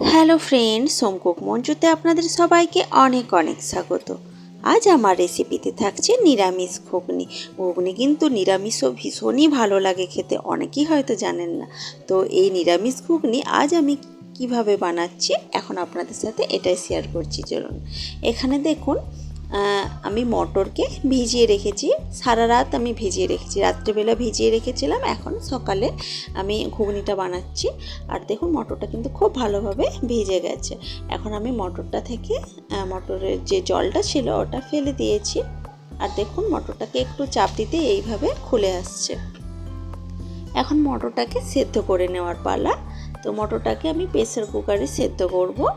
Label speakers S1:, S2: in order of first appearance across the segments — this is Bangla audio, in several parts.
S1: হ্যালো ফ্রেন্ড সোমকুক মঞ্চুতে আপনাদের সবাইকে অনেক অনেক স্বাগত। আজ আমার রেসিপিতে থাকছে নিরামিষ ঘুগনি। ঘুগনি কিন্তু নিরামিষও ভীষণই ভালো লাগে খেতে, অনেকেই হয়তো জানেন না। তো এই নিরামিষ ঘুগনি আজ আমি কীভাবে বানাচ্ছি, এখন আপনাদের সাথে এটাই শেয়ার করছি। চলুন, এখানে দেখুন আমি মটরকে ভিজিয়ে রেখেছি। সারা রাত আমি ভিজিয়ে রেখেছি। রাত্রেবেলা ভিজিয়ে রেখেছিলাম। এখন সকালে আমি ঘুগনিটা বানাচ্ছি। আর দেখুন, মটরটা কিন্তু খুব ভালোভাবে ভিজে গেছে। এখন আমি মটরটা থেকে মটরের যে জলটা ছিল, ওটা ফেলে দিয়েছি। আর দেখুন, মটরটাকে একটু চাপ দিতে এইভাবে খুলে আসছে। এখন মটরটাকে সেদ্ধ করে নেওয়ার পালা। তো মটরটাকে আমি প্রেসার কুকারে সেদ্ধ করব।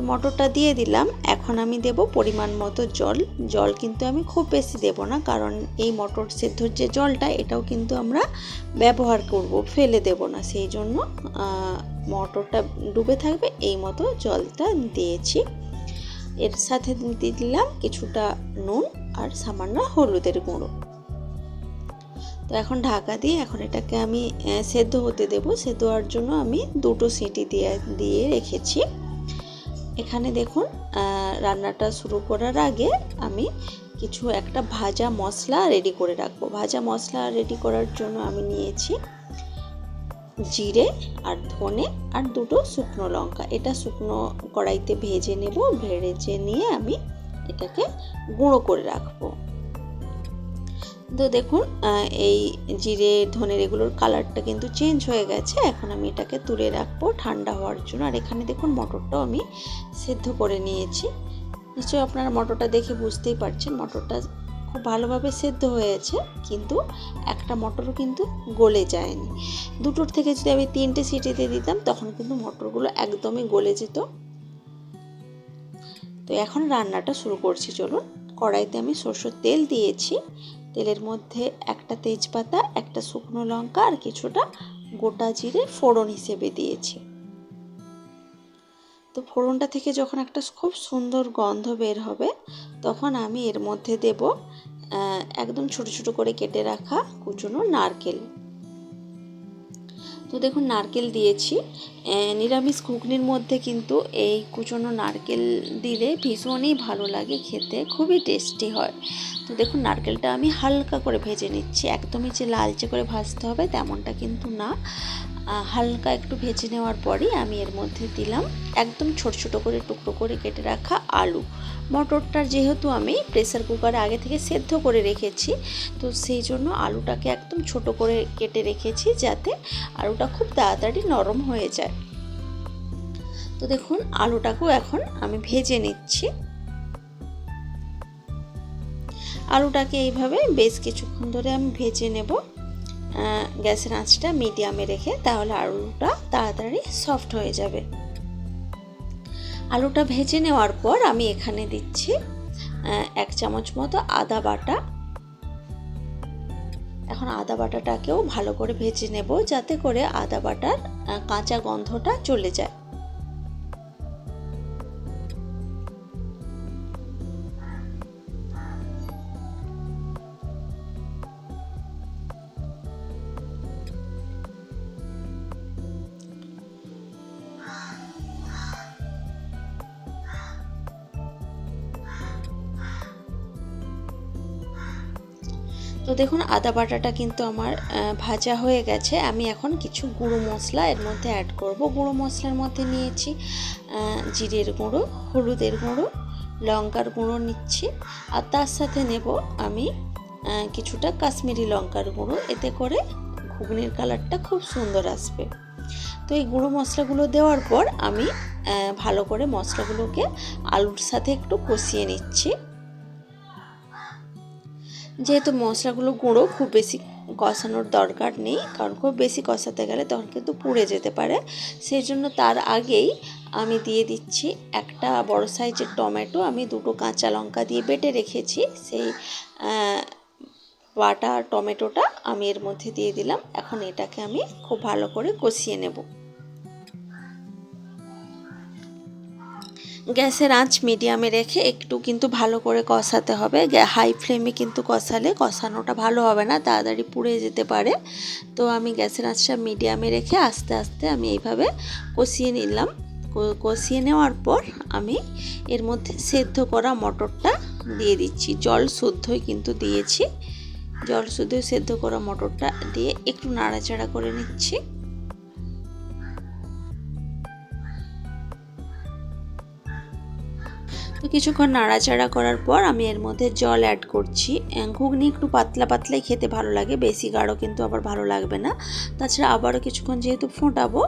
S1: তো মটরটা দিয়ে দিলাম। এখন আমি দেব পরিমাণ মতো জল। জল কিন্তু আমি খুব বেশি দেব না, কারণ এই মটর সেদ্ধর যে জলটা, এটাও কিন্তু আমরা ব্যবহার করব, ফেলে দেব না। সেই জন্য মটরটা ডুবে থাকবে, এই মতো জলটা দিয়েছি। এর সাথে দিয়ে দিলাম কিছুটা নুন আর সামান্য হলুদের গুঁড়ো। তো এখন ঢাকা দিয়ে এখন এটাকে আমি সেদ্ধ হতে দেব। সেদ্ধ হওয়ার জন্য আমি দুটো সিটি দিয়ে দিয়ে রেখেছি। এখানে দেখুন রান্নাটা শুরু করার আগে আমি কিছু একটা ভাজা মশলা রেডি করে রাখব। ভাজা মশলা রেডি করার জন্য আমি নিয়েছি জিরে আর ধনে আর দুটো শুকনো লঙ্কা। এটা শুকনো কড়াইতে ভেজে নেব, ভেজে নিয়ে আমি এটাকে গুঁড়ো করে রাখব। তো দেখুন এই জিরে ধনের এগুলোর কালারটা কিন্তু চেঞ্জ হয়ে গেছে। এখন আমি এটাকে তুলে রাখব ঠান্ডা হওয়ার জন্য। আর এখানে দেখুন, মটরটাও আমি সেদ্ধ করে নিয়েছি। নিশ্চয়ই আপনারা মটরটা দেখে বুঝতেই পারছেন, মটরটা খুব ভালোভাবে সেদ্ধ হয়েছে, কিন্তু একটা মটরও কিন্তু গলে যায়নি। দুটোর থেকে যদি আমি তিনটে সিটি দিয়ে দিতাম, তখন কিন্তু মটরগুলো একদমই গলে যেত। তো এখন রান্নাটা শুরু করছি। চলুন, কড়াইতে আমি সরষের তেল দিয়েছি। তেলের মধ্যে একটা তেজপাতা, একটা শুকনো লঙ্কা আর কিছুটা গোটা জিরে ফোড়ন হিসেবে দিয়েছি। তো ফোড়নটা থেকে যখন একটা খুব সুন্দর গন্ধ বের হবে, তখন আমি এর মধ্যে দেব একদম ছোট ছোট করে কেটে রাখা কুচনো নারকেল। তো দেখুন, নারকেল দিয়েছি। নিরামিষ ঘুগনির মধ্যে কিন্তু এই কুচনো নারকেল দিলে ভীষণই ভালো লাগে খেতে, খুবই টেস্টি হয়। তো দেখুন, নারকেলটা আমি হালকা করে ভেজে নিচ্ছি। একদমই যে লালচে করে ভাজতে হবে তেমনটা কিন্তু না। হালকা একটু ভেজে নেওয়ার পরই আমি এর মধ্যে দিলাম একদম ছোট ছোট করে টুকরো করে কেটে রাখা আলু। মটরটা যেহেতু আমি প্রেসার কুকারে আগে থেকে সেদ্ধ করে রেখেছি, তো সেই জন্য আলুটাকে একদম ছোট করে কেটে রেখেছি যাতে আলুটা খুব তাড়াতাড়ি নরম হয়ে যায়। তো দেখুন, আলুটাকেও এখন আমি ভেজে নিচ্ছি। আলুটাকে এইভাবে বেশ কিছুক্ষণ ধরে আমি ভেজে নেব। গ্যাসের আঁচটা মিডিয়ামে রেখে তাহলে আলুটা তাড়াতাড়ি সফট হয়ে যাবে। আলুটা ভেজে নেওয়ার পর আমি এখানে দিচ্ছি এক চামচ মতো আদা বাটা। এখন আদা বাটাটাকেও ভালো করে ভেজে নেব যাতে করে আদা বাটার কাঁচা গন্ধটা চলে যায়। তো দেখুন, আদা বাটাটা কিন্তু আমার ভাজা হয়ে গেছে। আমি এখন কিছু গুঁড়ো মশলা এর মধ্যে অ্যাড করব। গুঁড়ো মশলার মধ্যে নিয়েছি জিরের গুঁড়ো, হলুদের গুঁড়ো, লঙ্কার গুঁড়ো নিচ্ছি। আর তার সাথে নেব আমি কিছুটা কাশ্মীরি লঙ্কার গুঁড়ো। এতে করে ঘুগনির কালারটা খুব সুন্দর আসবে। তো এই গুঁড়ো মশলাগুলো দেওয়ার পর আমি ভালো করে মশলাগুলোকে আলুর সাথে একটু কষিয়ে নিচ্ছি। যেহেতু মশলাগুলো গুঁড়ো, খুব বেশি কষানোর দরকার নেই, কারণ খুব বেশি কষাতে গেলে তখন কিন্তু পুড়ে যেতে পারে। সেই জন্য তার আগেই আমি দিয়ে দিচ্ছি একটা বড় সাইজের টমেটো। আমি দুটো কাঁচা লঙ্কা দিয়ে বেটে রেখেছি, সেই বাটা টমেটোটা আমি এর মধ্যে দিয়ে দিলাম। এখন এটাকে আমি খুব ভালো করে কষিয়ে নেব। গ্যাসের আঁচ মিডিয়ামে রেখে একটু কিন্তু ভালো করে কষাতে হবে। হাই ফ্লেমে কিন্তু কষালে কষানোটা ভালো হবে না, তাড়াতাড়ি পুড়ে যেতে পারে। তো আমি গ্যাসের আঁচটা মিডিয়ামে রেখে আস্তে আস্তে আমি এইভাবে কষিয়ে নিলাম। কষিয়ে নেওয়ার পর আমি এর মধ্যে সেদ্ধ করা মটরটা দিয়ে দিচ্ছি। জল শুদ্ধই কিন্তু দিয়েছি। জল শুদ্ধ সেদ্ধ করা মটরটা দিয়ে একটু নাড়াচাড়া করে নিচ্ছি। তো কিছুক্ষণ নাড়াচাড়া করার পর আমি এর মধ্যে জল অ্যাড করছি। ঘুগনি একটু পাতলা পাতলাই খেতে ভালো লাগে, বেশি গাঢ় কিন্তু আবার ভালো লাগবে না। তাছাড়া আবারও কিছুক্ষণ যেহেতু ফোটাবো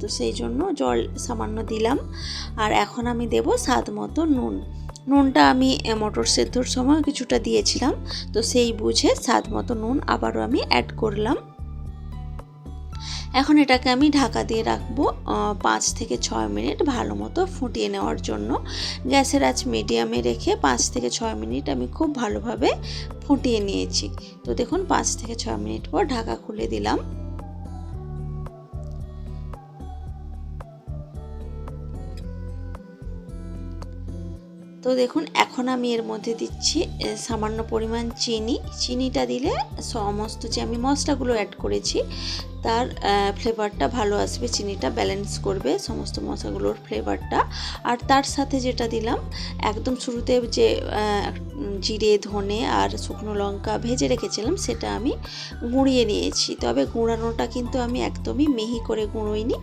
S1: তো সেই জন্য জল সামান্য দিলাম। আর এখন আমি দেব স্বাদ মতো নুন। নুনটা আমি মটর সেদ্ধর সময় কিছুটা দিয়েছিলাম, তো সেই বুঝে স্বাদ মতো নুন আবারও আমি অ্যাড করলাম। এখন এটাকে আমি ঢাকা দিয়ে রাখব পাঁচ থেকে ছয় মিনিট ভালো মতো ফুটিয়ে নেওয়ার জন্য। গ্যাসের আঁচ মিডিয়ামে রেখে পাঁচ থেকে ছয় মিনিট আমি খুব ভালোভাবে ফুটিয়ে নিয়েছি। তো দেখুন, পাঁচ থেকে ছয় মিনিট পর ঢাকা খুলে দিলাম। তো দেখুন, এখন আমি এর মধ্যে দিচ্ছি সামান্য পরিমাণ চিনি। চিনিটা দিলে সমস্ত যে আমি মশলাগুলো অ্যাড করেছি তার ফ্লেভারটা ভালো আসবে, চিনিটা ব্যালেন্স করবে সমস্ত মশলাগুলোর ফ্লেভারটা আর তার সাথে যেটা দিলাম, একদম শুরুতে যে জিরে, ধনে আর শুকনো লঙ্কা ভেজে রেখেছিলাম, সেটা আমি গুঁড়িয়ে নিয়েছি। তবে গুঁড়ানোটা কিন্তু আমি একদমই মিহি করে গুঁড়োইনি।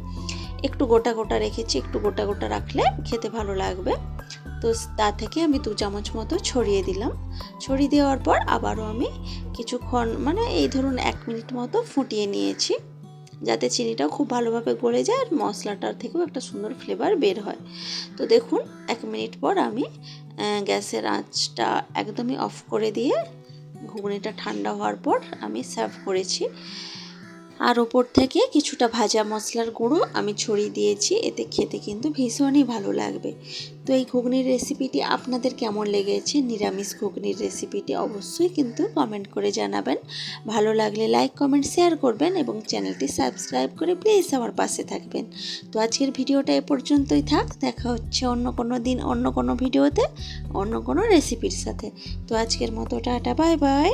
S1: একটু গোটা গোটা রেখেছি, একটু গোটা গোটা রাখলে খেতে ভালো লাগবে। তো তা থেকে আমি দু চামচ মতো ছড়িয়ে দিলাম। ছড়িয়ে দেওয়ার পর আবারও আমি কিছুক্ষণ মানে এই ধরুন এক মিনিট মতো ফুটিয়ে নিয়েছি। যাতে চিনিটাও খুব ভালোভাবে গড়ে যায় আর মশলাটার থেকেও একটা সুন্দর ফ্লেভার বের হয়। তো দেখুন, এক মিনিট পর আমি গ্যাসের আঁচটা একদমই অফ করে দিয়ে ঘুগনিটা ঠান্ডা হওয়ার পর আমি সার্ভ করেছি। আর ওপর থেকে কিছুটা ভাজা মশলার গুঁড়ো আমি ছড়িয়ে দিয়েছি, এতে খেতে কিন্তু ভীষণই ভালো লাগবে। তো এই ঘুগনির রেসিপিটি আপনাদের কেমন লেগেছে? নিরামিষ ঘুগনির রেসিপিটি অবশ্যই কিন্তু কমেন্ট করে জানাবেন। ভালো লাগলে লাইক, কমেন্ট, শেয়ার করবেন এবং চ্যানেলটি সাবস্ক্রাইব করে প্লিজ আমার পাশে থাকবেন। তো আজকের ভিডিওটা এ পর্যন্তই থাক, দেখা হচ্ছে অন্য কোনো দিন অন্য কোনো ভিডিওতে, অন্য কোনো রেসিপির সাথে। তো আজকের মতো টাটা, বাই বাই।